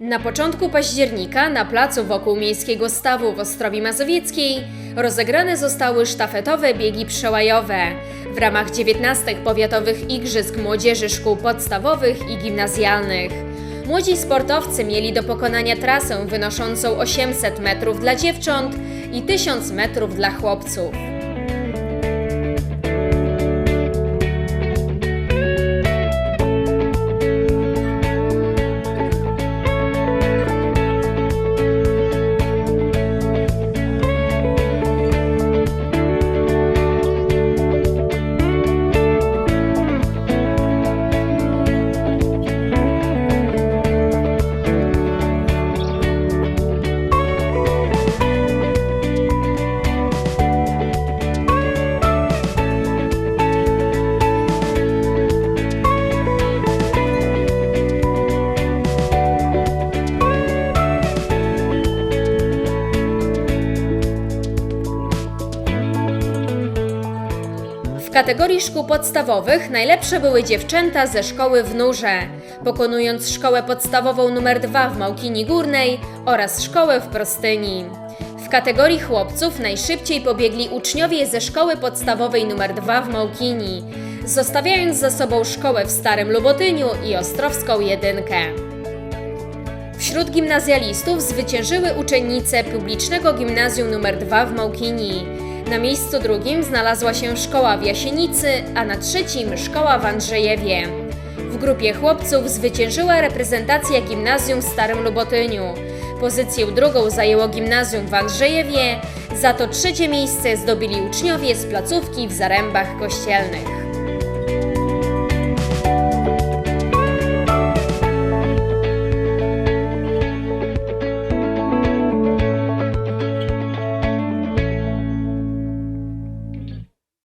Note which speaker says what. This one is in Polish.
Speaker 1: Na początku października na placu wokół Miejskiego Stawu w Ostrowi Mazowieckiej rozegrane zostały sztafetowe biegi przełajowe w ramach 19 powiatowych igrzysk młodzieży szkół podstawowych i gimnazjalnych. Młodzi sportowcy mieli do pokonania trasę wynoszącą 800 metrów dla dziewcząt i 1000 metrów dla chłopców. Kategorii szkół podstawowych najlepsze były dziewczęta ze szkoły w Nurze, pokonując szkołę podstawową nr 2 w Małkini Górnej oraz szkołę w Prostyni. W kategorii chłopców najszybciej pobiegli uczniowie ze szkoły podstawowej nr 2 w Małkini, zostawiając za sobą szkołę w Starym Lubotyniu i Ostrowską Jedynkę. Wśród gimnazjalistów zwyciężyły uczennice publicznego gimnazjum nr 2 w Małkini. Na miejscu drugim znalazła się szkoła w Jasienicy, a na trzecim szkoła w Andrzejewie. W grupie chłopców zwyciężyła reprezentacja gimnazjum w Starym Lubotyniu. Pozycję drugą zajęło gimnazjum w Andrzejewie, za to trzecie miejsce zdobyli uczniowie z placówki w Zarębach Kościelnych.